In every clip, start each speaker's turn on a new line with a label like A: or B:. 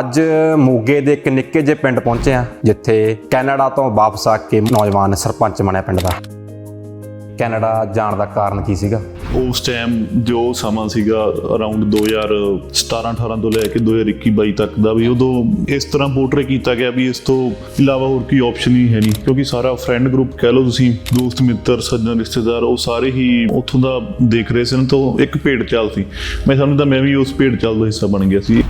A: ਅੱਜ ਮੋਗੇ ਦੇ ਇੱਕ ਨਿੱਕੇ ਜਿਹੇ ਪਿੰਡ ਪਹੁੰਚੇ ਆ ਜਿੱਥੇ ਕੈਨੇਡਾ ਤੋਂ ਵਾਪਸ ਆ ਕੇ ਨੌਜਵਾਨ ਸਰਪੰਚ ਬਣਿਆ ਪਿੰਡ ਦਾ। ਕੈਨੇਡਾ ਜਾਣ ਦਾ ਕਾਰਨ ਕੀ ਸੀਗਾ?
B: ਉਸ ਟਾਈਮ ਜੋ ਸਮਾਂ ਸੀਗਾ ਅਰਾਊਂਡ 2017 18 ਤੋਂ ਲੈ ਕੇ 2021 22 ਤੱਕ ਦਾ ਵੀ ਉਦੋਂ ਇਸ ਤਰ੍ਹਾਂ ਪੋਰਟਰੇ ਕੀਤਾ ਗਿਆ ਵੀ ਇਸ ਤੋਂ ਇਲਾਵਾ ਹੋਰ ਕੋਈ ਆਪਸ਼ਨ ਹੀ ਹੈ ਨਹੀਂ। ਕਿਉਂਕਿ ਸਾਰਾ ਫਰੈਂਡ ਗਰੁੱਪ ਕਹਿ ਲਓ ਤੁਸੀਂ, ਦੋਸਤ, ਮਿੱਤਰ, ਸੱਜਣ, ਰਿਸ਼ਤੇਦਾਰ, ਉਹ ਸਾਰੇ ਹੀ ਉੱਥੋਂ ਦਾ ਦੇਖ ਰਹੇ ਸਨ ਤੋਂ ਇੱਕ ਭੇਡ ਚਾਲ ਸੀ। ਮੈਂ ਸਮਝਦਾ ਮੈਂ ਵੀ ਉਸ ਭੇਡ ਚਾਲ ਦਾ ਹਿੱਸਾ ਬਣ ਗਿਆ ਸੀ।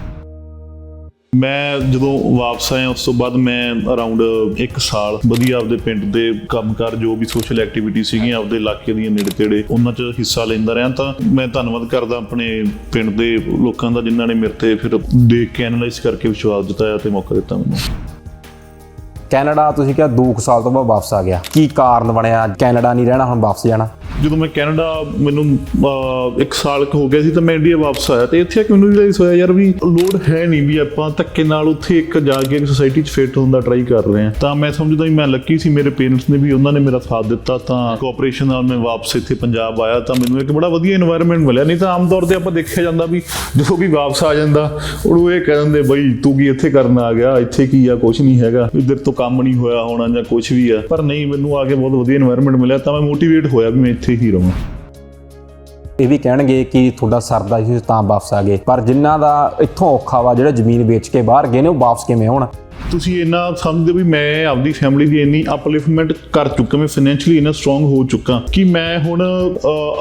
B: ਮੈਂ ਜਦੋਂ ਵਾਪਸ ਆਇਆ, ਉਸ ਤੋਂ ਬਾਅਦ ਮੈਂ ਅਰਾਊਂਡ 1 ਸਾਲ ਵਧੀਆ ਆਪਦੇ ਪਿੰਡ ਦੇ ਕੰਮਕਾਰ, ਜੋ ਵੀ ਸੋਸ਼ਲ ਐਕਟੀਵਿਟੀ ਸੀਗੀਆਂ ਆਪਦੇ ਇਲਾਕੇ ਦੀਆਂ ਨੇੜੇ ਤੇੜੇ ਉਹਨਾਂ 'ਚ ਹਿੱਸਾ ਲੈਂਦਾ ਰਿਹਾ ਤਾਂ ਮੈਂ ਧੰਨਵਾਦ ਕਰਦਾ ਆਪਣੇ ਪਿੰਡ ਦੇ ਲੋਕਾਂ ਦਾ, ਜਿਨ੍ਹਾਂ ਨੇ ਮੇਰੇ ਤੇ ਫਿਰ ਦੇਖ ਕੇ ਐਨਾਲਾਈਜ਼ ਕਰਕੇ ਵਿਸ਼ਵਾਸ ਜਤਾਇਆ ਤੇ ਮੌਕਾ ਦਿੱਤਾ ਮੈਨੂੰ।
A: ਕੈਨੇਡਾ, ਤੁਸੀਂ ਕਿਹਾ 2 ਸਾਲ ਤੋਂ ਬਾਅਦ ਵਾਪਸ ਆ ਗਿਆ। ਕੀ ਕਾਰਨ ਬਣਿਆ? ਕੈਨੇਡਾ ਨਹੀਂ ਰਹਿਣਾ, ਹੁਣ ਵਾਪਸ ਜਾਣਾ।
B: ਜਦੋਂ ਮੈਂ ਕੈਨੇਡਾ ਮੈਨੂੰ ਇੱਕ ਸਾਲ ਹੋ ਗਿਆ ਸੀ ਤਾਂ ਮੈਂ ਇੰਡੀਆ ਵਾਪਸ ਆਇਆ ਤੇ ਇੱਥੇ ਆ ਕੇ ਮੈਨੂੰ ਰਿਅਲਾਈਜ਼ ਹੋਇਆ, ਯਾਰ ਵੀ ਲੋੜ ਹੈ ਨਹੀਂ ਵੀ ਆਪਾਂ ਧੱਕੇ ਨਾਲ ਉੱਥੇ ਇੱਕ ਜਾ ਕੇ ਇੱਕ ਸੋਸਾਇਟੀ 'ਚ ਫਿੱਟ ਹੋਣ ਦਾ ਟਰਾਈ ਕਰ ਰਹੇ ਹਾਂ। ਤਾਂ ਮੈਂ ਸਮਝਦਾ ਮੈਂ ਲੱਕੀ ਸੀ, ਮੇਰੇ ਪੇਰੈਂਟਸ ਨੇ ਵੀ ਉਹਨਾਂ ਨੇ ਮੇਰਾ ਸਾਥ ਦਿੱਤਾ ਤਾਂ ਕੋਆਪਰੇਸ਼ਨ ਨਾਲ ਮੈਂ ਵਾਪਸ ਇੱਥੇ ਪੰਜਾਬ ਆਇਆ ਤਾਂ ਮੈਨੂੰ ਇੱਕ ਬੜਾ ਵਧੀਆ এনवायरमेंट ਮਿਲਿਆ, ਨਹੀਂ ਤਾਂ ਆਮ ਤੌਰ ਤੇ ਆਪਾਂ ਦੇਖਿਆ ਜਾਂਦਾ ਵੀ ਜਦੋਂ ਵੀ ਵਾਪਸ ਆ ਜਾਂਦਾ ਉਹ ਇਹ ਕਹਿ ਦਿੰਦੇ, ਬਈ ਤੂੰ ਕੀ ਇੱਥੇ ਕਰਨ ਆ ਗਿਆ? ਇੱਥੇ ਕੀ ਆ? ਕੁਝ ਨਹੀਂ ਹੈਗਾ। ਇੱਧਰ ਤੋਂ ਕੰਮ ਨਹੀਂ ਹੋਇਆ ਹੋਣਾ ਜਾਂ ਕੁਝ ਵੀ ਆ। ਪਰ ਨਹੀਂ, ਮੈਨੂੰ ਆ ਕੇ ਬਹੁਤ ਵਧੀਆ এনवायरमेंट ਮਿਲਿਆ ਤਾਂ ਮੈਂ ਮੋਟੀਵੇਟ ਹੋਇਆ ਵੀ ਮੈਂ ਇੱਥੇ ਹੀ ਰਹਾਂ।
A: ਇਹ ਵੀ ਕਹਿਣਗੇ ਕਿ ਤੁਹਾਡਾ ਸਰਦਾ ਸੀ ਤਾਂ ਵਾਪਸ ਆ ਗਏ। ਪਰ ਜਿਨ੍ਹਾਂ ਦਾ ਇੱਥੋਂ ਔਖਾ ਵਾ ਜਿਹੜੇ ਜ਼ਮੀਨ ਵੇਚ ਕੇ ਬਾਹਰ ਗਏ ਨੇ ਉਹ ਵਾਪਸ ਕਿਵੇਂ ਆਉਣ
B: ਤੁਸੀਂ ਇੰਨਾ ਸਮਝਦੇ ਵੀ ਮੈਂ ਆਪਦੀ ਫੈਮਿਲੀ ਦੀ ਇੰਨੀ ਅਪਲਿਫਟਮੈਂਟ ਕਰ ਚੁੱਕਾ ਮੈਂ ਫਾਈਨੈਂਸ਼ੀਅਲੀ ਇੰਨਾ ਸਟਰੋਂਗ ਹੋ ਚੁੱਕਾ ਕਿ ਮੈਂ ਹੁਣ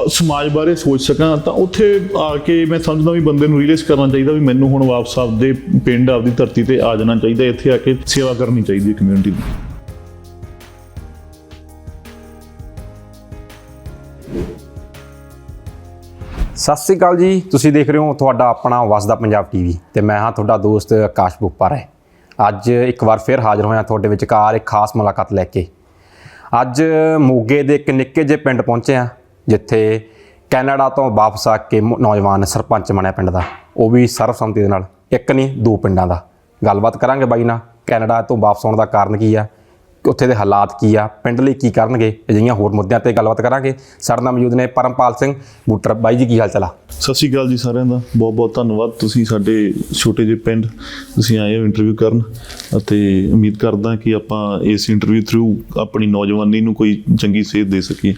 B: ਸਮਾਜ ਬਾਰੇ ਸੋਚ ਸਕਾਂ। ਤਾਂ ਉੱਥੇ ਆ ਕੇ ਮੈਂ ਸਮਝਦਾ ਵੀ ਬੰਦੇ ਨੂੰ ਰੀਅਲਾਈਜ਼ ਕਰਨਾ ਚਾਹੀਦਾ ਵੀ ਮੈਨੂੰ ਹੁਣ ਵਾਪਸ ਆਪਦੇ ਪਿੰਡ ਆਪਦੀ ਧਰਤੀ ਤੇ ਆ ਜਾਣਾ ਚਾਹੀਦਾ ਇੱਥੇ ਆ ਕੇ ਸੇਵਾ ਕਰਨੀ ਚਾਹੀਦੀ ਹੈ ਕਮਿਊਨਿਟੀ ਦੀ।
A: ਸਤਿ ਸ੍ਰੀ ਅਕਾਲ ਜੀ। ਤੁਸੀਂ ਦੇਖ ਰਹੇ ਹੋ ਤੁਹਾਡਾ ਆਪਣਾ ਵਸਦਾ ਪੰਜਾਬ ਟੀਵੀ ਤੇ ਮੈਂ ਹਾਂ ਤੁਹਾਡਾ ਦੋਸਤ ਆਕਾਸ਼ ਬੁੱਪਰ ਹੈ ਅੱਜ ਇੱਕ ਵਾਰ ਫਿਰ ਹਾਜ਼ਰ ਹੋਇਆ ਤੁਹਾਡੇ ਵਿਚਕਾਰ ਇੱਕ ਖਾਸ ਮੁਲਾਕਾਤ ਲੈ ਕੇ। ਅੱਜ ਮੋਗੇ ਦੇ ਇੱਕ ਨਿੱਕੇ ਜਿਹੇ ਪਿੰਡ ਪਹੁੰਚੇ ਆ ਜਿੱਥੇ ਕੈਨੇਡਾ ਤੋਂ ਵਾਪਸ ਆ ਕੇ ਨੌਜਵਾਨ ਸਰਪੰਚ ਬਣਿਆ ਪਿੰਡ ਦਾ। ਉਹ ਵੀ ਸਰਬਸੰਮਤੀ ਦੇ ਨਾਲ, ਇੱਕ ਨਹੀਂ, ਦੋ ਪਿੰਡਾਂ ਦਾ। ਗੱਲਬਾਤ ਕਰਾਂਗੇ ਬਾਈ ਨਾਲ। ਕੈਨੇਡਾ ਤੋਂ ਵਾਪਸ ਆਉਣ ਦਾ ਕਾਰਨ ਕੀ ਆ? ਉੱਥੇ ਦੇ ਹਾਲਾਤ ਕੀ ਆ ਪਿੰਡ ਲਈ ਕੀ ਕਰਨਗੇ ਅਜਿਹੀਆਂ ਹੋਰ ਮੁੱਦਿਆਂ ਤੇ ਗੱਲਬਾਤ ਕਰਾਂਗੇ। ਸਾਡੇ ਨਾਲ ਮੌਜੂਦ ਨੇ ਪਰਮਪਾਲ ਸਿੰਘ ਬੂਟਰ। ਬਾਈ ਜੀ ਕੀ ਹਾਲ ਚਾਲ ਆ?
B: ਸਤਿ ਸ਼੍ਰੀ ਅਕਾਲ ਜੀ ਸਾਰਿਆਂ ਦਾ। ਬਹੁਤ ਬਹੁਤ ਧੰਨਵਾਦ ਤੁਸੀਂ ਸਾਡੇ ਛੋਟੇ ਜਿਹੇ ਪਿੰਡ ਤੁਸੀਂ ਆਏ ਹੋ ਇੰਟਰਵਿਊ ਕਰਨ ਅਤੇ ਉਮੀਦ ਕਰਦਾ ਕਿ ਆਪਾਂ ਇਸ ਇੰਟਰਵਿਊ ਥਰੂ ਆਪਣੀ ਨੌਜਵਾਨੀ ਨੂੰ ਕੋਈ ਚੰਗੀ ਸੇਧ ਦੇ ਸਕੀਏ।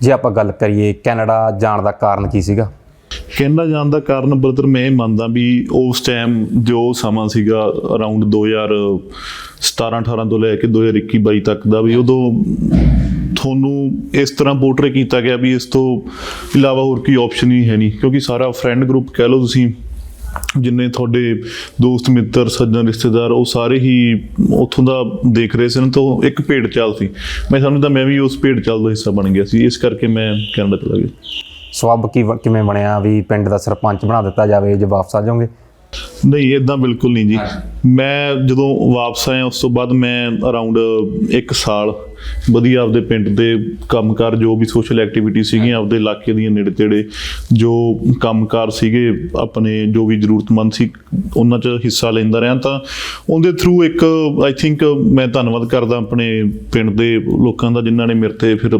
A: ਜੇ ਆਪਾਂ ਗੱਲ ਕਰੀਏ ਕੈਨੇਡਾ ਜਾਣ ਦਾ ਕਾਰਨ ਕੀ ਸੀਗਾ?
B: ਕੈਨੇਡਾ ਜਾਣ ਦਾ ਕਾਰਨ ਬ੍ਰਦਰ ਮੈਂ ਇਹ ਮੰਨਦਾ ਵੀ ਉਸ ਟਾਈਮ ਜੋ ਸਮਾਂ ਸੀਗਾ ਅਰਾਊਂਡ 2017 18 ਤੋਂ ਲੈ ਕੇ 2021 22 ਤੱਕ ਦਾ ਵੀ ਉਦੋਂ ਤੁਹਾਨੂੰ ਇਸ ਤਰ੍ਹਾਂ ਪੋਰਟਰੇ ਕੀਤਾ ਗਿਆ ਵੀ ਇਸ ਤੋਂ ਇਲਾਵਾ ਹੋਰ ਕੋਈ ਆਪਸ਼ਨ ਹੀ ਹੈ ਨਹੀਂ। ਕਿਉਂਕਿ ਸਾਰਾ ਫਰੈਂਡ ਗਰੁੱਪ ਕਹਿ ਲਓ ਤੁਸੀਂ, ਜਿੰਨੇ ਤੁਹਾਡੇ ਦੋਸਤ, ਮਿੱਤਰ, ਸੱਜਣ, ਰਿਸ਼ਤੇਦਾਰ, ਉਹ ਸਾਰੇ ਹੀ ਉੱਥੋਂ ਦਾ ਦੇਖ ਰਹੇ ਸਨ ਤਾਂ ਇੱਕ ਭੇਡ ਚਾਲ ਸੀ। ਮੈਂ ਸਮਝਦਾ ਮੈਂ ਵੀ ਉਸ ਭੇਡ ਚਾਲ ਦਾ ਹਿੱਸਾ ਬਣ ਗਿਆ ਸੀ। ਇਸ ਕਰਕੇ ਮੈਂ ਕੈਨੇਡਾ ਚਲਾ ਗਿਆ।
A: ਸਵੱਬ ਕੀ ਕਿਵੇਂ ਬਣਿਆ? ਵੀ ਪਿੰਡ ਦਾ ਸਰਪੰਚ ਬਣਾ ਦਿੱਤਾ ਜਾਵੇ ਜੇ ਵਾਪਸ ਆ ਜਾਓਗੇ?
B: ਨਹੀਂ ਇਦਾਂ ਬਿਲਕੁਲ ਨਹੀਂ ਜੀ। ਮੈਂ ਜਦੋਂ ਵਾਪਸ ਆਇਆ ਉਸ ਤੋਂ ਬਾਅਦ ਮੈਂ ਅਰਾਊਂਡ 1 ਸਾਲ ਵਧੀਆ ਆਪਦੇ ਪਿੰਡ ਦੇ ਕੰਮਕਾਰ ਜੋ ਵੀ ਸੋਸ਼ਲ ਐਕਟੀਵਿਟੀ ਸੀਗੀਆਂ ਆਪਦੇ ਇਲਾਕੇ ਦੀਆਂ ਨੇੜੇ ਤੇੜੇ ਜੋ ਕੰਮਕਾਰ ਸੀਗੇ ਆਪਣੇ ਜੋ ਵੀ ਜ਼ਰੂਰਤਮੰਦ ਸੀ ਉਹਨਾਂ 'ਚ ਹਿੱਸਾ ਲੈਂਦਾ ਰਿਹਾ। ਤਾਂ ਉਹਦੇ ਥਰੂ ਇੱਕ ਆਈ ਥਿੰਕ ਮੈਂ ਧੰਨਵਾਦ ਕਰਦਾ ਆਪਣੇ ਪਿੰਡ ਦੇ ਲੋਕਾਂ ਦਾ ਜਿਨ੍ਹਾਂ ਨੇ ਮੇਰੇ ਤੇ ਫਿਰ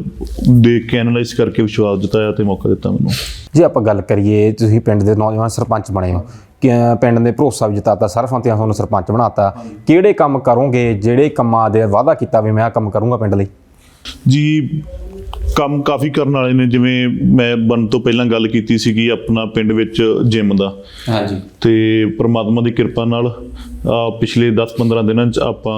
B: ਦੇਖ ਕੇ ਐਨਾਲਾਈਜ਼ ਕਰਕੇ ਵਿਸ਼ਵਾਸ ਜਤਾਇਆ ਤੇ ਮੌਕਾ ਦਿੱਤਾ ਮੈਨੂੰ।
A: ਜੇ ਆਪਾਂ ਗੱਲ ਕਰੀਏ ਤੁਸੀਂ ਪਿੰਡ ਦੇ ਨੌਜਵਾਨ ਸਰਪੰਚ ਬਣੇ ਹੋ। ਪਿੰਡ ਨੇ ਭਰੋਸਾ ਵੀ ਜਤਾਤਾ ਸਰਬਸੰਮਤੀਆਂ ਤੁਹਾਨੂੰ ਸਰਪੰਚ ਬਣਾਤਾ। ਕਿਹੜੇ ਕੰਮ ਕਰੋਗੇ, ਜਿਹੜੇ ਕੰਮਾਂ ਦੇ ਵਾਅਦਾ ਕੀਤਾ ਵੀ ਮੈਂ ਆਹ ਕੰਮ ਕਰੂੰਗਾ ਪਿੰਡ ਲਈ?
B: ਜੀ ਕੰਮ ਕਾਫੀ ਕਰਨ ਵਾਲੇ ਨੇ ਜਿਵੇਂ ਮੈਂ ਬਣ ਤੋਂ ਪਹਿਲਾਂ ਗੱਲ ਕੀਤੀ ਸੀਗੀ ਆਪਣਾ ਪਿੰਡ ਵਿੱਚ ਜਿਮ ਦਾ।
A: ਹਾਂਜੀ।
B: ਤੇ ਪ੍ਰਮਾਤਮਾ ਦੀ ਕਿਰਪਾ ਨਾਲ ਪਿਛਲੇ 10-15 ਦਿਨਾਂ 'ਚ ਆਪਾਂ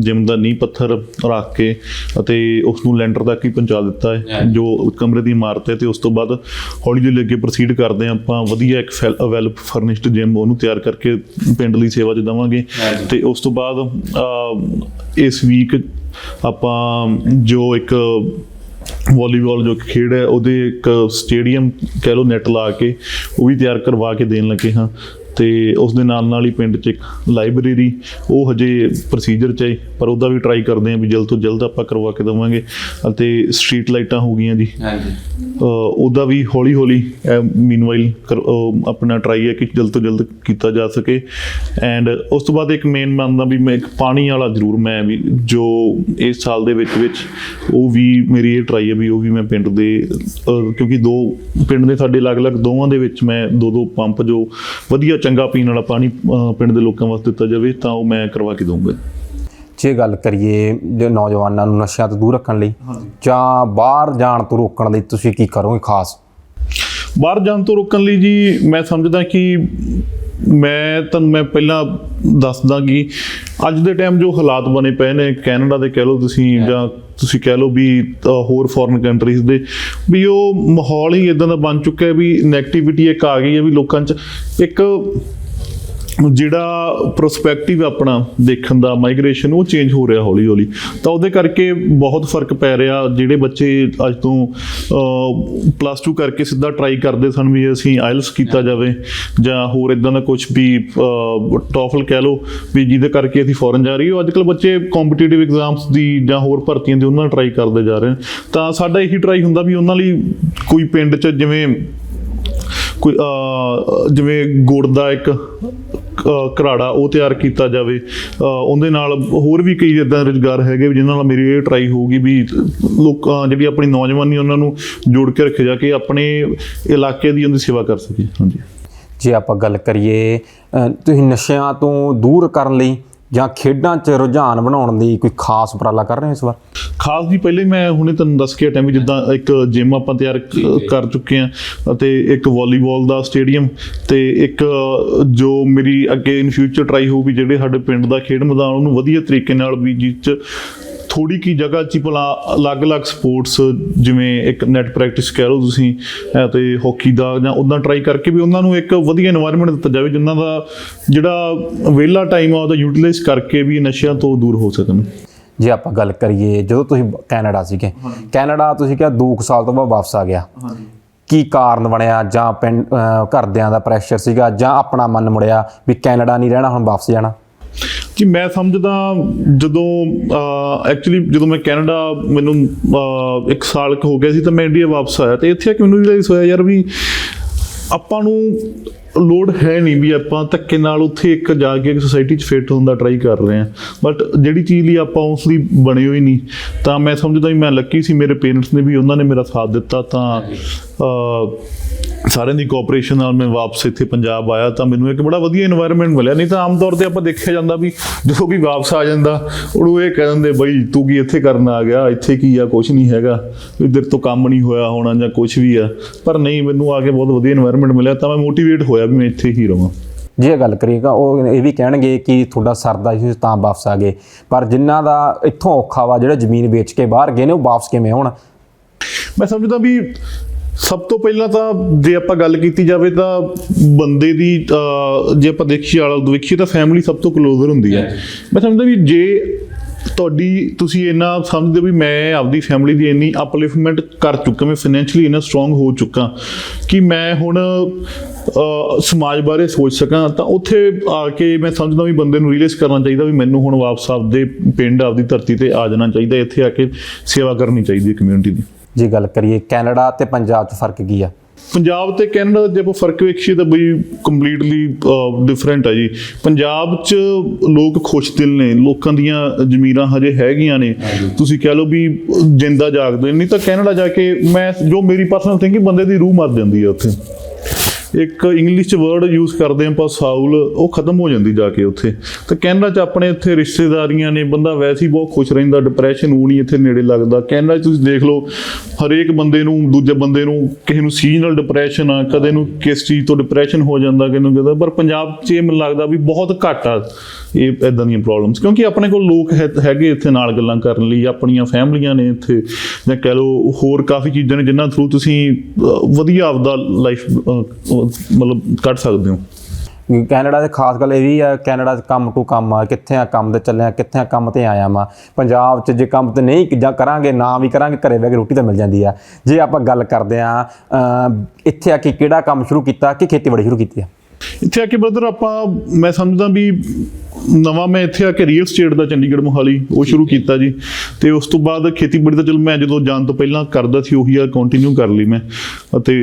B: ਜਿਮ ਦਾ ਨੀਂਹ ਪੱਥਰ ਰੱਖ ਕੇ ਅਤੇ ਉਸ ਨੂੰ ਲੈਂਟਰ ਤੱਕ ਹੀ ਪਹੁੰਚਾ ਦਿੱਤਾ ਹੈ ਜੋ ਕਮਰੇ ਦੀ ਇਮਾਰਤ ਹੈ ਤੇ ਉਸ ਤੋਂ ਬਾਅਦ ਹੌਲੀ ਹੌਲੀ ਅੱਗੇ ਪ੍ਰੋਸੀਡ ਕਰਦੇ ਆਪਾਂ। ਵਧੀਆ ਇੱਕ ਵੈਲ ਫਰਨਿਸ਼ਡ ਜਿਮ ਉਹਨੂੰ ਤਿਆਰ ਕਰਕੇ ਪਿੰਡ ਲਈ ਸੇਵਾ 'ਚ ਦੇਵਾਂਗੇ। ਤੇ ਉਸ ਤੋਂ ਬਾਅਦ ਇਸ ਵੀਕ ਆਪਾਂ ਜੋ ਇੱਕ ਵਾਲੀਬਾਲ ਜੋ ਖੇਡ ਹੈ, ਉਹਦੇ ਇੱਕ ਸਟੇਡੀਅਮ ਕਹਿ ਲਓ ਨੈਟ ਲਾ ਕੇ ਉਹ ਵੀ ਤਿਆਰ ਕਰਵਾ ਕੇ ਦੇਣ ਲੱਗੇ ਹਾਂ। ਤੇ ਉਸ ਦੇ ਨਾਲ ਨਾਲ ਹੀ ਪਿੰਡ 'ਚ ਇੱਕ ਲਾਇਬ੍ਰੇਰੀ ਉਹ ਹਜੇ ਪ੍ਰੋਸੀਜਰ 'ਚ ਹੈ ਪਰ ਉਹਦਾ ਵੀ ਟਰਾਈ ਕਰਦੇ ਹਾਂ ਵੀ ਜਲਦ ਤੋਂ ਜਲਦ ਆਪਾਂ ਕਰਵਾ ਕੇ ਦੇਵਾਂਗੇ। ਅਤੇ ਸਟਰੀਟ ਲਾਈਟਾਂ ਹੋ ਗਈਆਂ ਜੀ।
A: ਹਾਂਜੀ।
B: ਉਹਦਾ ਵੀ ਹੌਲੀ ਹੌਲੀ ਮੀਨਵਾਈਲ ਆਪਣਾ ਟਰਾਈ ਹੈ ਕਿ ਜਲਦ ਤੋਂ ਜਲਦ ਕੀਤਾ ਜਾ ਸਕੇ। ਐਂਡ ਉਸ ਤੋਂ ਬਾਅਦ ਇੱਕ ਮੇਨ ਮੰਨਦਾ ਵੀ ਮੈਂ ਇੱਕ ਪਾਣੀ ਵਾਲਾ ਜ਼ਰੂਰ ਮੈਂ ਵੀ ਜੋ ਇਸ ਸਾਲ ਦੇ ਵਿੱਚ ਵਿੱਚ ਉਹ ਵੀ ਮੇਰੀ ਇਹ ਟਰਾਈ ਹੈ ਵੀ ਉਹ ਵੀ ਮੈਂ ਪਿੰਡ ਦੇ ਕਿਉਂਕਿ ਦੋ ਪਿੰਡ ਦੇ ਸਾਡੇ ਅਲੱਗ-ਅਲੱਗ ਦੋਵਾਂ ਦੇ ਵਿੱਚ ਮੈਂ ਦੋ ਦੋ ਪੰਪ ਜੋ ਵਧੀਆ ਚੰਗਾ ਪੀਣ ਵਾਲਾ ਪਾਣੀ ਪਿੰਡ ਦੇ ਲੋਕਾਂ ਵਾਸਤੇ ਦਿੱਤਾ ਜਾਵੇ ਤਾਂ ਉਹ ਮੈਂ ਕਰਵਾ ਕੇ ਦਊਂਗਾ।
A: ਜੇ ਗੱਲ ਕਰੀਏ ਜੇ ਨੌਜਵਾਨਾਂ ਨੂੰ ਨਸ਼ਿਆਂ ਤੋਂ ਦੂਰ ਰੱਖਣ ਲਈ ਜਾਂ ਬਾਹਰ ਜਾਣ ਤੋਂ ਰੋਕਣ ਲਈ ਤੁਸੀਂ ਕੀ ਕਰੋਗੇ ਖਾਸ?
B: ਬਾਹਰ ਜਾਣ ਤੋਂ ਰੋਕਣ ਲਈ ਜੀ ਮੈਂ ਸਮਝਦਾ ਕਿ ਮੈਂ ਤੁਹਾਨੂੰ ਮੈਂ ਪਹਿਲਾਂ ਦੱਸਦਾ ਕਿ ਅੱਜ ਦੇ ਟਾਈਮ ਜੋ ਹਾਲਾਤ ਬਣੇ ਪਏ ਨੇ ਕੈਨੇਡਾ ਦੇ ਕਹਿ ਲਓ ਤੁਸੀਂ ਜਾਂ ਤੁਸੀਂ ਕਹਿ ਲਓ ਵੀ ਹੋਰ ਫੋਰਨ ਕੰਟਰੀਜ਼ ਦੇ ਵੀ ਉਹ ਮਾਹੌਲ ਹੀ ਇਦਾਂ ਦਾ ਬਣ ਚੁੱਕਾ ਹੈ ਵੀ ਨੈਗੇਟਿਵਿਟੀ ਇੱਕ ਆ ਗਈ ਹੈ ਵੀ ਲੋਕਾਂ 'ਚ ਇੱਕ ਜਿਹੜਾ ਪ੍ਰੋਸਪੈਕਟਿਵ ਆਪਣਾ ਦੇਖਣ ਦਾ ਮਾਈਗ੍ਰੇਸ਼ਨ ਉਹ ਚੇਂਜ ਹੋ ਰਿਹਾ ਹੌਲੀ ਹੌਲੀ। ਤਾਂ ਉਹਦੇ ਕਰਕੇ ਬਹੁਤ ਫ਼ਰਕ ਪੈ ਰਿਹਾ ਜਿਹੜੇ ਬੱਚੇ ਅੱਜ ਤੋਂ ਪਲੱਸ 2 ਕਰਕੇ ਸਿੱਧਾ ਟਰਾਈ ਕਰਦੇ ਸਨ ਵੀ ਅਸੀਂ ਆਇਲਸ ਕੀਤਾ ਜਾਵੇ ਜਾਂ ਹੋਰ ਇਦਾਂ ਦਾ ਕੁਝ ਵੀ ਟੋਫਲ ਕਹਿ ਲਓ ਵੀ ਜਿਹਦੇ ਕਰਕੇ ਅਸੀਂ ਫੋਰਨ ਜਾ ਰਹੀ ਹੋ ਅੱਜ ਕੱਲ ਬੱਚੇ ਕੰਪੀਟੀਟਿਵ ਐਗਜ਼ਾਮਸ ਦੀ ਜਾਂ ਹੋਰ ਭਰਤੀਆਂ ਦੀ ਉਹਨਾਂ ਟਰਾਈ ਕਰਦੇ ਜਾ ਰਹੇ ਤਾਂ ਸਾਡਾ ਇਹੀ ਟਰਾਈ ਹੁੰਦਾ ਵੀ ਉਹਨਾਂ ਲਈ ਕੋਈ ਪਿੰਡ 'ਚ ਜਿਵੇਂ ਕੋਈ ਜਿਵੇਂ ਗੁੜ ਦਾ ਇੱਕ ਘਰਾੜਾ ਉਹ ਤਿਆਰ ਕੀਤਾ ਜਾਵੇ। ਉਹਦੇ ਨਾਲ ਹੋਰ ਵੀ ਕਈ ਇਦਾਂ ਰੁਜ਼ਗਾਰ ਹੈਗੇ ਵੀ ਜਿਨ੍ਹਾਂ ਨਾਲ ਮੇਰੀ ਇਹ ਟਰਾਈ ਹੋਊਗੀ ਵੀ ਲੋਕਾਂ ਜਿਹੜੀ ਆਪਣੀ ਨੌਜਵਾਨੀ ਉਹਨਾਂ ਨੂੰ ਜੋੜ ਕੇ ਰੱਖਿਆ ਜਾ ਕੇ ਆਪਣੇ ਇਲਾਕੇ ਦੀ ਉਹਦੀ ਸੇਵਾ ਕਰ ਸਕੇ। ਹਾਂਜੀ।
A: ਜੇ ਆਪਾਂ ਗੱਲ ਕਰੀਏ ਤੁਸੀਂ ਨਸ਼ਿਆਂ ਤੋਂ ਦੂਰ ਕਰਨ ਲਈ ਜਾਂ ਖੇਡਾਂ 'ਚ ਰੁਝਾਨ ਬਣਾਉਣ ਲਈ ਕੋਈ ਖਾਸ ਉਪਰਾਲਾ ਕਰ ਰਹੇ ਹੋ ਇਸ ਵਾਰ?
B: ਖਾਸ ਜੀ ਪਹਿਲੇ ਮੈਂ ਹੁਣੇ ਤੁਹਾਨੂੰ ਦੱਸ ਕੇ ਹਟਿਆ ਵੀ ਜਿੱਦਾਂ ਇੱਕ ਜਿਮ ਆਪਾਂ ਤਿਆਰ ਕਰ ਚੁੱਕੇ ਆ ਅਤੇ ਇੱਕ ਵਾਲੀਬਾਲ ਦਾ ਸਟੇਡੀਅਮ ਤੇ ਇੱਕ ਜੋ ਮੇਰੀ ਅੱਗੇ ਇਨ ਫਿਊਚਰ ਟਰਾਈ ਹੋਊ ਵੀ ਜਿਹੜੇ ਸਾਡੇ ਪਿੰਡ ਦਾ ਖੇਡ ਮੈਦਾਨ ਉਹਨੂੰ ਵਧੀਆ ਤਰੀਕੇ ਨਾਲ ਵੀ ਜਿਸ 'ਚ ਥੋੜੀ ਕੀ ਜਗ੍ਹਾ 'ਚ ਭਲਾ ਅਲੱਗ-ਅਲੱਗ ਸਪੋਰਟਸ ਜਿਵੇਂ ਇੱਕ ਨੈਟ ਪ੍ਰੈਕਟਿਸ ਕਹਿ ਲਓ ਤੁਸੀਂ ਤੇ ਹਾਕੀ ਦਾ ਜਾਂ ਉਦਾਂ ਟਰਾਈ ਕਰਕੇ ਵੀ ਉਹਨਾਂ ਨੂੰ ਇੱਕ ਵਧੀਆ এনवायरमेंट ਦਿੱਤਾ ਜਾਵੇ ਜਿਨ੍ਹਾਂ ਦਾ ਜਿਹੜਾ ਵਿਹਲਾ ਟਾਈਮ ਆ ਉਹਦਾ ਯੂਟਿਲਾਈਜ਼ ਕਰਕੇ ਵੀ ਨਸ਼ਿਆਂ ਤੋਂ ਦੂਰ ਹੋ ਸਕਣ।
A: ਜੇ ਆਪਾਂ ਗੱਲ ਕਰੀਏ ਜਦੋਂ ਤੁਸੀਂ ਕੈਨੇਡਾ ਸੀਗੇ ਕੈਨੇਡਾ ਤੁਸੀਂ ਕਿਹਾ 2 ਸਾਲ ਤੋਂ ਬਾਅਦ ਵਾਪਸ ਆ ਗਿਆ। ਕੀ ਕਾਰਨ ਬਣਿਆ? ਜਾਂ ਪਿੰਡ ਘਰਦਿਆਂ ਦਾ ਪ੍ਰੈਸ਼ਰ ਸੀਗਾ ਜਾਂ ਆਪਣਾ ਮਨ ਮੁੜਿਆ ਵੀ ਕੈਨੇਡਾ ਨਹੀਂ ਰਹਿਣਾ ਹੁਣ ਵਾਪਸ ਜਾਣਾ?
B: ਜੀ ਮੈਂ ਸਮਝਦਾ ਜਦੋਂ ਐਕਚੁਅਲੀ ਜਦੋਂ ਮੈਂ ਕੈਨੇਡਾ ਮੈਨੂੰ ਇੱਕ ਸਾਲ ਕੁ ਹੋ ਗਿਆ ਸੀ ਤਾਂ ਮੈਂ ਇੰਡੀਆ ਵਾਪਸ ਆਇਆ ਤੇ ਇੱਥੇ ਆ ਕੇ ਮੈਨੂੰ ਰਿਅਲਾਈਜ਼ ਹੋਇਆ ਯਾਰ ਵੀ ਆਪਾਂ ਨੂੰ ਲੋੜ ਹੈ ਨਹੀਂ ਵੀ ਆਪਾਂ ਧੱਕੇ ਨਾਲ ਉੱਥੇ ਇੱਕ ਜਾ ਕੇ ਇੱਕ ਸੋਸਾਇਟੀ 'ਚ ਫਿੱਟ ਹੋਣ ਦਾ ਟਰਾਈ ਕਰ ਰਹੇ ਹਾਂ। ਬਟ ਜਿਹੜੀ ਚੀਜ਼ ਲਈ ਆਪਾਂ ਉਸ ਲਈ ਬਣੇ ਹੋਈ ਨਹੀਂ, ਤਾਂ ਮੈਂ ਸਮਝਦਾ ਵੀ ਮੈਂ ਲੱਕੀ ਸੀ, ਮੇਰੇ ਪੇਰੈਂਟਸ ਨੇ ਵੀ ਉਹਨਾਂ ਨੇ ਮੇਰਾ ਸਾਥ ਦਿੱਤਾ ਤਾਂ ਸਾਰਿਆਂ ਦੀ ਕੋਆਪਰੇਸ਼ਨ ਨਾਲ ਮੈਂ ਵਾਪਸ ਇੱਥੇ ਪੰਜਾਬ ਆਇਆ ਤਾਂ ਮੈਨੂੰ ਇੱਕ ਬੜਾ ਵਧੀਆ এনवायरमेंट ਮਿਲਿਆ। ਨਹੀਂ ਤਾਂ ਆਮ ਤੌਰ ਤੇ ਆਪਾਂ ਦੇਖਿਆ ਜਾਂਦਾ ਵੀ ਜਦੋਂ ਵੀ ਵਾਪਸ ਆ ਜਾਂਦਾ ਉਹਨੂੰ ਇਹ ਕਹਿ ਦਿੰਦੇ ਬਈ ਤੂੰ ਕੀ ਇੱਥੇ ਕਰਨ ਆ ਗਿਆ? ਇੱਥੇ ਕੀ ਆ? ਕੁਝ ਨਹੀਂ ਹੈਗਾ। ਇਧਰ ਤੋਂ ਕੰਮ ਨਹੀਂ ਹੋਇਆ ਹੋਣਾ ਜਾਂ ਕੁਝ ਵੀ ਆ। ਪਰ ਨਹੀਂ ਮੈਨੂੰ ਆ ਕੇ ਬਹੁਤ ਵਧੀਆ এনवायरमेंट ਮਿਲਿਆ ਤਾਂ ਮੈਂ ਮੋਟੀਵੇਟ ਹੋਇਆ ਵੀ ਮੈਂ ਇੱਥੇ ਹੀ ਰਵਾਂ।
A: ਜੇ ਇਹ ਗੱਲ ਕਰੀਏਗਾ ਉਹ ਇਹ ਵੀ ਕਹਿਣਗੇ ਕਿ ਤੁਹਾਡਾ ਸਰਦਾ ਸੀ ਤਾਂ ਵਾਪਸ ਆ ਗਏ। ਪਰ ਜਿਨ੍ਹਾਂ ਦਾ ਇੱਥੋਂ ਔਖਾ ਵਾ ਜਿਹੜਾ ਜ਼ਮੀਨ ਵੇਚ ਕੇ ਬਾਹਰ ਗਏ ਨੇ ਉਹ ਵਾਪਸ ਕਿਵੇਂ ਆਉਣ?
B: ਮੈਂ ਸਮਝਦਾ ਵੀ ਸਭ ਤੋਂ ਪਹਿਲਾਂ ਤਾਂ ਜੇ ਆਪਾਂ ਗੱਲ ਕੀਤੀ ਜਾਵੇ ਤਾਂ ਬੰਦੇ ਦੀ ਜੇ ਆਪਾਂ ਦੇਖੀਏ ਆਲਾ ਦੇਖੀਏ ਤਾਂ ਫੈਮਿਲੀ ਸਭ ਤੋਂ ਕਲੋਜ਼ਰ ਹੁੰਦੀ ਹੈ। ਮੈਂ ਸਮਝਦਾ ਵੀ ਜੇ ਤੁਹਾਡੀ ਤੁਸੀਂ ਇੰਨਾ ਸਮਝਦੇ ਹੋ ਵੀ ਮੈਂ ਆਪਦੀ ਫੈਮਿਲੀ ਦੀ ਇੰਨੀ ਅਪਲਿਫਟਮੈਂਟ ਕਰ ਚੁੱਕਾ ਮੈਂ ਫਾਈਨੈਂਸ਼ੀਅਲੀ ਇੰਨਾ ਸਟਰੋਂਗ ਹੋ ਚੁੱਕਾ ਕਿ ਮੈਂ ਹੁਣ ਸਮਾਜ ਬਾਰੇ ਸੋਚ ਸਕਾਂ ਤਾਂ ਉੱਥੇ ਆ ਕੇ ਮੈਂ ਸਮਝਦਾ ਵੀ ਬੰਦੇ ਨੂੰ ਰੀਅਲਾਈਜ਼ ਕਰਨਾ ਚਾਹੀਦਾ ਵੀ ਮੈਨੂੰ ਹੁਣ ਵਾਪਸ ਆਪਦੇ ਪਿੰਡ ਆਪਦੀ ਧਰਤੀ ਤੇ ਆ ਜਾਣਾ ਚਾਹੀਦਾ ਇੱਥੇ ਆ ਕੇ ਸੇਵਾ ਕਰਨੀ ਚਾਹੀਦੀ ਹੈ ਕਮਿਊਨਿਟੀ ਦੀ।
A: ਜੇ ਗੱਲ ਕਰੀਏ ਕੈਨੇਡਾ ਤੇ ਪੰਜਾਬ 'ਚ ਫ਼ਰਕ ਕੀ ਆ?
B: ਪੰਜਾਬ ਤੇ ਕੈਨੇਡਾ ਜੇ ਆਪਾਂ ਫ਼ਰਕ ਵੇਖੀਏ ਤਾਂ ਬਈ ਕੰਪਲੀਟਲੀ ਡਿਫਰੈਂਟ ਹੈ ਜੀ। ਪੰਜਾਬ 'ਚ ਲੋਕ ਖੁਸ਼ ਦਿਲ ਨੇ ਲੋਕਾਂ ਦੀਆਂ ਜ਼ਮੀਰਾਂ ਹਜੇ ਹੈਗੀਆਂ ਨੇ। ਤੁਸੀਂ ਕਹਿ ਲਓ ਵੀ ਜਿੰਦਾ ਜਾਗਦੇ। ਨਹੀਂ ਤਾਂ ਕੈਨੇਡਾ ਜਾ ਕੇ ਮੈਂ ਜੋ ਮੇਰੀ ਪਰਸਨਲ ਥਿੰਕਿੰਗ ਬੰਦੇ ਦੀ ਰੂਹ ਮਰ ਜਾਂਦੀ ਹੈ ਉੱਥੇ। ਇੱਕ ਇੰਗਲਿਸ਼ ਚ ਵਰਡ ਯੂਜ਼ ਕਰਦੇ ਹਾਂ ਆਪਾਂ ਸਾਊਲ ਉਹ ਖਤਮ ਹੋ ਜਾਂਦੀ ਜਾ ਕੇ ਉੱਥੇ। ਤਾਂ ਕੈਨੇਡਾ ਚ ਆਪਣੇ ਇੱਥੇ ਰਿਸ਼ਤੇਦਾਰੀਆਂ ਨੇ, ਬੰਦਾ ਵੈਸੇ ਹੀ ਬਹੁਤ ਖੁਸ਼ ਰਹਿੰਦਾ ਡਿਪਰੈਸ਼ਨ ਉਹ ਨਹੀਂ ਇੱਥੇ ਨੇੜੇ ਲੱਗਦਾ। ਕੈਨੇਡਾ 'ਚ ਤੁਸੀਂ ਦੇਖ ਲਓ, ਹਰੇਕ ਬੰਦੇ ਨੂੰ, ਦੂਜੇ ਬੰਦੇ ਨੂੰ ਕਿਸੇ ਨੂੰ ਸੀਜ਼ਨਲ ਡਿਪਰੈਸ਼ਨ ਆ, ਕਦੇ ਨੂੰ ਕਿਸ ਚੀਜ਼ ਤੋਂ ਡਿਪਰੈਸ਼ਨ ਹੋ ਜਾਂਦਾ ਕਿਨੂੰ ਕਹਿੰਦਾ ਪਰ ਪੰਜਾਬ 'ਚ ਇਹ ਮੈਨੂੰ ਲੱਗਦਾ ਵੀ ਬਹੁਤ ਘੱਟ ਆ ਇਹ ਇਦਾਂ ਦੀਆਂ ਪ੍ਰੋਬਲਮਸ ਕਿਉਂਕਿ ਆਪਣੇ ਕੋਲ ਲੋਕ ਹੈਗੇ ਇੱਥੇ ਨਾਲ ਗੱਲਾਂ ਕਰਨ ਲਈ, ਆਪਣੀਆਂ ਫੈਮਲੀਆਂ ਨੇ ਇੱਥੇ। ਜਾਂ ਕਹਿ ਲਓ ਹੋਰ ਕਾਫੀ ਚੀਜ਼ਾਂ ਨੇ, ਜਿਨ੍ਹਾਂ ਥਰੂ ਤੁਸੀਂ ਵਧੀਆ ਆਪਦਾ ਲਾਈਫ ਮਤਲਬ ਕੱਢ ਸਕਦੇ ਹੋ।
A: ਕੈਨੇਡਾ ਦੇ ਖਾਸ ਗੱਲ ਇਹ ਵੀ ਆ ਕੈਨੇਡਾ 'ਚ ਕੰਮ ਟੂ ਕੰਮ ਆ ਕਿੱਥੇ ਆ ਕੰਮ ਤੇ ਚੱਲਿਆ ਕਿੱਥੇ ਆ ਕੰਮ ਤੇ ਆਇਆ ਮਾ ਪੰਜਾਬ 'ਚ ਜੇ ਕੰਮ ਤੇ ਨਹੀਂ ਜਾਂ ਕਰਾਂਗੇ ਨਾ ਵੀ ਕਰਾਂਗੇ ਘਰੇ ਬਹਿ ਕੇ ਰੋਟੀ ਤਾਂ ਮਿਲ ਜਾਂਦੀ ਆ। ਜੇ ਆਪਾਂ ਗੱਲ ਕਰਦੇ ਆ ਇੱਥੇ ਆ ਕੇ ਕਿਹੜਾ ਕੰਮ ਸ਼ੁਰੂ ਕੀਤਾ ਕਿ ਖੇਤੀਬਾੜੀ ਸ਼ੁਰੂ ਕੀਤੀ ਆ?
B: ਇੱਥੇ ਆ ਕੇ ਬ੍ਰਦਰ ਆਪਾਂ ਮੈਂ ਸਮਝਦਾ ਵੀ ਨਵਾਂ ਮੈਂ ਇੱਥੇ ਆ ਕੇ ਰੀਅਲ ਸਟੇਟ ਦਾ ਚੰਡੀਗੜ੍ਹ ਮੋਹਾਲੀ ਉਹ ਸ਼ੁਰੂ ਕੀਤਾ ਜੀ। ਤੇ ਉਸ ਤੋਂ ਬਾਅਦ ਖੇਤੀਬਾੜੀ ਦਾ ਚਲ ਮੈਂ ਜਦੋਂ ਜਾਣ ਤੋਂ ਪਹਿਲਾਂ ਕਰਦਾ ਸੀ ਉਹੀ ਆ ਕੰਟੀਨਿਊ ਕਰ ਲਈ ਮੈਂ। ਅਤੇ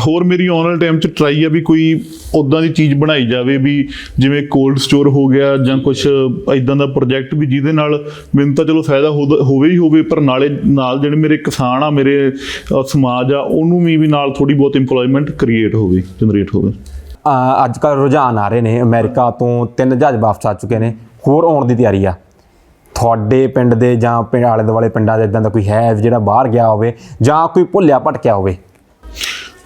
B: ਹੋਰ ਮੇਰੀ ਆਉਣ ਵਾਲੇ ਟਾਈਮ 'ਚ ਟਰਾਈ ਆ ਵੀ ਕੋਈ ਉਦਾਂ ਦੀ ਚੀਜ਼ ਬਣਾਈ ਜਾਵੇ ਵੀ ਜਿਵੇਂ ਕੋਲਡ ਸਟੋਰ ਹੋ ਗਿਆ ਜਾਂ ਕੁਝ ਇਦਾਂ ਦਾ ਪ੍ਰੋਜੈਕਟ ਵੀ ਜਿਹਦੇ ਨਾਲ ਮੈਨੂੰ ਤਾਂ ਚਲੋ ਫਾਇਦਾ ਹੋਦਾ- ਹੋਵੇ ਹੀ ਹੋਵੇ, ਪਰ ਨਾਲੇ ਨਾਲ ਜਿਹੜੇ ਮੇਰੇ ਕਿਸਾਨ ਆ, ਮੇਰੇ ਸਮਾਜ ਆ, ਉਹਨੂੰ ਵੀ ਵੀ ਨਾਲ ਥੋੜੀ ਬਹੁਤ EMPLOYMENT ਕ੍ਰੀਏਟ ਹੋਵੇ ਜਨਰੇਟ ਹੋਵੇ।
A: ਅੱਜ ਕੱਲ੍ਹ ਰੁਝਾਨ ਆ ਰਹੇ ਨੇ। ਅਮਰੀਕਾ ਤੋਂ ਤਿੰਨ ਜਹਾਜ਼ ਵਾਪਸ ਆ ਚੁੱਕੇ ਨੇ। ਹੋਰ ਆਉਣ ਦੀ ਤਿਆਰੀ ਆ। ਤੁਹਾਡੇ ਪਿੰਡ ਦੇ ਜਾਂ ਪਿੰਡ ਆਲੇ ਦੁਆਲੇ ਪਿੰਡਾਂ ਦੇ ਇਦਾਂ ਦਾ ਕੋਈ ਹੈ ਜਿਹੜਾ ਬਾਹਰ ਗਿਆ ਹੋਵੇ ਜਾਂ ਕੋਈ ਭੁੱਲਿਆ ਭਟਕਿਆ ਹੋਵੇ?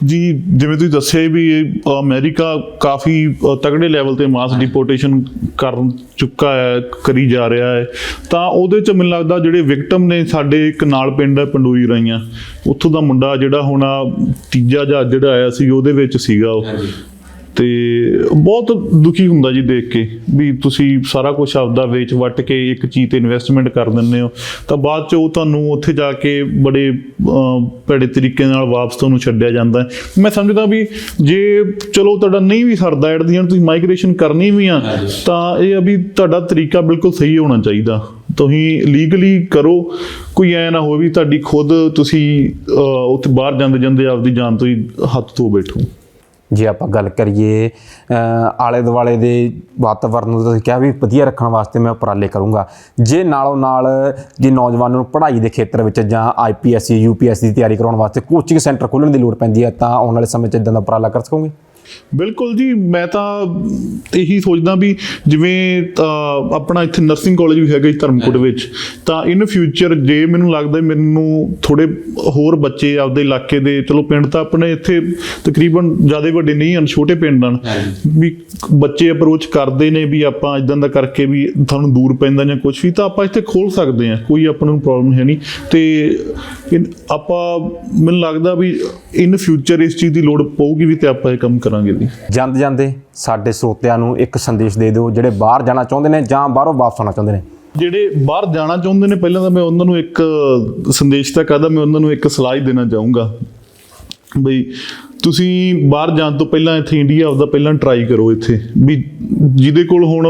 B: ਜੀ, ਜਿਵੇਂ ਤੁਸੀਂ ਦੱਸਿਆ ਵੀ ਇਹ ਅਮਰੀਕਾ ਕਾਫੀ ਤਗੜੇ ਲੈਵਲ ਤੇ ਮਾਸ ਡਿਪੋਰਟੇਸ਼ਨ ਕਰਨ ਚੁੱਕਾ ਹੈ, ਕਰੀ ਜਾ ਰਿਹਾ ਹੈ। ਤਾਂ ਉਹਦੇ ਚ ਮੈਨੂੰ ਲੱਗਦਾ ਜਿਹੜੇ ਵਿਕਟਮ ਨੇ ਸਾਡੇ ਇੱਕ ਨਾਲ ਪਿੰਡ ਹੈ ਪੰਡੂਈ ਰਈਆਂ। ਉੱਥੋਂ ਦਾ ਮੁੰਡਾ ਜਿਹੜਾ ਹੁਣ ਆ, ਤੀਜਾ ਜਹਾਜ਼ ਜਿਹੜਾ ਆਇਆ ਸੀ, ਉਹਦੇ ਵਿੱਚ ਸੀਗਾ ਉਹ। ਤੇ ਬਹੁਤ ਦੁਖੀ ਹੁੰਦਾ ਜੀ ਦੇਖ ਕੇ ਵੀ ਤੁਸੀਂ ਸਾਰਾ ਕੁਝ ਆਪਦਾ ਵੇਚ ਵੱਟ ਕੇ ਇੱਕ ਚੀਜ਼ ਤੇ ਇਨਵੈਸਟਮੈਂਟ ਕਰ ਦਿੰਦੇ ਹੋ। ਤਾਂ ਬਾਅਦ ਚ ਉਹ ਤੁਹਾਨੂੰ ਉੱਥੇ ਜਾ ਕੇ ਬੜੇ ਭੈੜੇ ਤਰੀਕੇ ਨਾਲ ਵਾਪਸ ਤੁਹਾਨੂੰ ਛੱਡਿਆ ਜਾਂਦਾ ਹੈ। ਮੈਂ ਸਮਝਦਾ ਵੀ ਜੇ ਚਲੋ ਤੁਹਾਡਾ ਨਹੀਂ ਵੀ ਸਰਦਾ ਐਟ ਦੀ end ਤੁਸੀਂ ਮਾਈਗ੍ਰੇਸ਼ਨ ਕਰਨੀ ਵੀ ਆ ਤਾਂ ਇਹ ਆ ਵੀ ਤੁਹਾਡਾ ਤਰੀਕਾ ਬਿਲਕੁਲ ਸਹੀ ਹੋਣਾ ਚਾਹੀਦਾ। ਤੁਸੀਂ ਲੀਗਲੀ ਕਰੋ ਕੋਈ ਐ ਨਾ ਹੋਵੇ ਵੀ ਤੁਹਾਡੀ ਖੁਦ ਤੁਸੀਂ ਉੱਥੇ ਬਾਹਰ ਜਾਂਦੇ ਜਾਂਦੇ ਆਪਦੀ ਜਾਨ ਤੋਂ ਹੀ ਹੱਥ ਧੋ ਬੈਠੋ।
A: ਜੇ ਆਪਾਂ ਗੱਲ ਕਰੀਏ ਆਲੇ ਦੁਆਲੇ ਦੇ ਵਾਤਾਵਰਨ ਨੂੰ ਤੁਸੀਂ ਕਿਹਾ ਵੀ ਵਧੀਆ ਰੱਖਣ ਵਾਸਤੇ ਮੈਂ ਉਪਰਾਲੇ ਕਰੂੰਗਾ। ਜੇ ਨਾਲੋਂ ਨਾਲ ਜੇ ਨੌਜਵਾਨਾਂ ਨੂੰ ਪੜ੍ਹਾਈ ਦੇ ਖੇਤਰ ਵਿੱਚ ਜਾਂ ਆਈਪੀਐਸ ਯੂਪੀਐਸ ਦੀ ਤਿਆਰੀ ਕਰਾਉਣ ਵਾਸਤੇ ਕੋਚਿੰਗ ਸੈਂਟਰ ਖੋਲ੍ਹਣ ਦੀ ਲੋੜ ਪੈਂਦੀ ਹੈ, ਤਾਂ ਆਉਣ ਵਾਲੇ ਸਮੇਂ 'ਚ ਇਦਾਂ ਦਾ ਉਪਰਾਲਾ ਕਰ ਸਕੋਗੇ?
B: ਬਿਲਕੁਲ ਜੀ ਮੈਂ ਤਾਂ ਇਹੀ ਸੋਚਦਾ ਵੀ ਜਿਵੇਂ ਆਪਣਾ ਇੱਥੇ ਨਰਸਿੰਗ ਕਾਲਜ ਵੀ ਹੈਗਾ ਜੀ ਧਰਮਕੋਟ ਵਿੱਚ ਤਾਂ ਇਨ ਫਿਊਚਰ ਜੇ ਮੈਨੂੰ ਲੱਗਦਾ ਮੈਨੂੰ ਥੋੜੇ ਹੋਰ ਬੱਚੇ ਆਪਦੇ ਇਲਾਕੇ ਦੇ ਚਲੋ ਪਿੰਡ ਤਾਂ ਆਪਣੇ ਇੱਥੇ ਤਕਰੀਬਨ ਜ਼ਿਆਦਾ ਵੱਡੇ ਨਹੀਂ ਹਨ ਛੋਟੇ ਪਿੰਡ ਹਨ ਵੀ ਬੱਚੇ ਅਪਰੋਚ ਕਰਦੇ ਨੇ ਵੀ ਆਪਾਂ ਇਦਾਂ ਦਾ ਕਰਕੇ ਵੀ ਤੁਹਾਨੂੰ ਦੂਰ ਪੈਂਦਾ ਜਾਂ ਕੁਝ ਵੀ ਤਾਂ ਆਪਾਂ ਇੱਥੇ ਖੋਲ ਸਕਦੇ ਹਾਂ ਕੋਈ ਆਪਾਂ ਨੂੰ ਪ੍ਰੋਬਲਮ ਹੈ ਨਹੀਂ। ਤੇ ਆਪਾਂ ਮੈਨੂੰ ਲੱਗਦਾ ਵੀ ਇਨ ਫਿਊਚਰ ਇਸ ਚੀਜ਼ ਦੀ ਲੋੜ ਪਊਗੀ ਵੀ ਤੇ ਆਪਾਂ ਇਹ ਕੰਮ ਕਰਾਂਗੇ। ਜੀ।
A: ਜਾਂਦੇ ਜਾਂਦੇ ਸਾਡੇ ਸਰੋਤਿਆਂ ਨੂੰ ਇੱਕ ਸੰਦੇਸ਼ ਦੇ ਦਿਓ ਜਿਹੜੇ ਬਾਹਰ ਜਾਣਾ ਚਾਹੁੰਦੇ ਨੇ ਜਾਂ ਬਾਹਰੋਂ ਵਾਪਸ ਆਉਣਾ ਚਾਹੁੰਦੇ ਨੇ।
B: ਜਿਹੜੇ ਬਾਹਰ ਜਾਣਾ ਚਾਹੁੰਦੇ ਨੇ ਪਹਿਲਾਂ ਤਾਂ ਮੈਂ ਉਹਨਾਂ ਨੂੰ ਇੱਕ ਸੰਦੇਸ਼ ਤਾਂ ਕਹਦਾ ਮੈਂ ਉਹਨਾਂ ਨੂੰ ਇੱਕ ਸਲਾਹ ਹੀ ਦੇਣਾ ਚਾਹੂੰਗਾ। ਬਈ ਤੁਸੀਂ ਬਾਹਰ ਜਾਣ ਤੋਂ ਪਹਿਲਾਂ ਇੱਥੇ ਇੰਡੀਆ ਆਪਦਾ ਪਹਿਲਾਂ ਟਰਾਈ ਕਰੋ ਇੱਥੇ। ਵੀ ਜਿਹਦੇ ਕੋਲ ਹੁਣ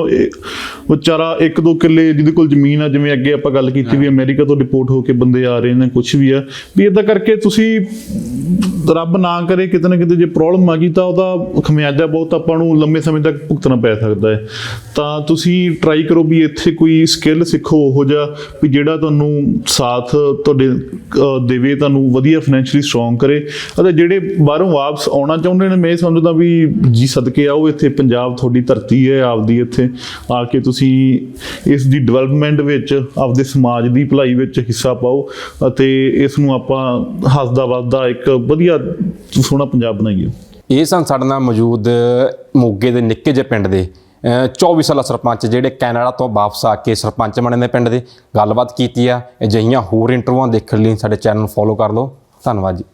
B: ਵਿਚਾਰਾ ਇੱਕ ਦੋ ਕਿੱਲੇ ਜਿਹਦੇ ਕੋਲ ਜ਼ਮੀਨ ਆ ਜਿਵੇਂ ਅੱਗੇ ਆਪਾਂ ਗੱਲ ਕੀਤੀ ਵੀ ਅਮਰੀਕਾ ਤੋਂ ਡਿਪੋਰਟ ਹੋ ਕੇ ਬੰਦੇ ਆ ਰਹੇ ਨੇ ਕੁਝ ਵੀ ਆ। ਵੀ ਇਦਾਂ ਕਰਕੇ ਤੁਸੀਂ ਰੱਬ ਨਾ ਕਰੇ ਕਿਤੇ ਨਾ ਕਿਤੇ ਜੇ ਪ੍ਰੋਬਲਮ ਆ ਗਈ ਤਾਂ ਉਹਦਾ ਖਮਿਆਜਾ ਬਹੁਤ ਆਪਾਂ ਨੂੰ ਲੰਮੇ ਸਮੇਂ ਤੱਕ ਭੁਗਤਣਾ ਪੈ ਸਕਦਾ ਹੈ। ਤਾਂ ਤੁਸੀਂ ਟਰਾਈ ਕਰੋ ਵੀ ਇੱਥੇ ਕੋਈ ਸਕਿੱਲ ਸਿੱਖੋ ਉਹ ਜਿਹਾ ਵੀ ਜਿਹੜਾ ਤੁਹਾਨੂੰ ਸਾਥ ਤੁਹਾਡੇ ਦੇਵੇ ਤੁਹਾਨੂੰ ਵਧੀਆ ਫਾਈਨੈਂਸ਼ੀਅਲੀ ਸਟਰੋਂਗ ਕਰੇ। ਅਤੇ ਜਿਹੜੇ ਬਾਹਰੋਂ ਵਾਪਸ ਆਉਣਾ ਚਾਹੁੰਦੇ ਨੇ ਮੈਂ ਇਹ ਸਮਝਦਾ ਵੀ ਜੀ ਸਦਕੇ ਆਓ ਇੱਥੇ ਪੰਜਾਬ ਤੁਹਾਡੀ ਧਰਤੀ ਹੈ ਆਪਦੀ ਇੱਥੇ ਆ ਕੇ ਤੁਸੀਂ ਇਸ ਦੀ ਡਿਵੈਲਪਮੈਂਟ ਵਿੱਚ ਆਪਦੇ ਸਮਾਜ ਦੀ ਭਲਾਈ ਵਿੱਚ ਹਿੱਸਾ ਪਾਓ ਅਤੇ ਇਸ ਨੂੰ ਆਪਾਂ ਹੱਸਦਾ ਵੱਸਦਾ ਇੱਕ ਵਧੀਆ ਸੋਹਣਾ ਪੰਜਾਬ ਬਣਾਈਏ।
A: ਇਹ ਸਨ ਸਾਡੇ ਨਾਲ ਮੌਜੂਦ ਮੋਗੇ ਦੇ ਨਿੱਕੇ ਜਿਹੇ ਪਿੰਡ ਦੇ ਅ, 24 ਸਾਲਾ ਸਰਪੰਚ ਜਿਹੜੇ ਕੈਨੇਡਾ ਤੋਂ ਵਾਪਸ ਆ ਕੇ ਸਰਪੰਚ ਬਣੇ ਨੇ ਪਿੰਡ ਦੇ। ਗੱਲਬਾਤ ਕੀਤੀ ਆ ਅਜਿਹੀਆਂ ਹੋਰ ਇੰਟਰਵਿਊਆਂ ਦੇਖਣ ਲਈ ਸਾਡੇ ਚੈਨਲ ਨੂੰ ਫੋਲੋ ਕਰ ਲਓ। ਧੰਨਵਾਦ ਜੀ।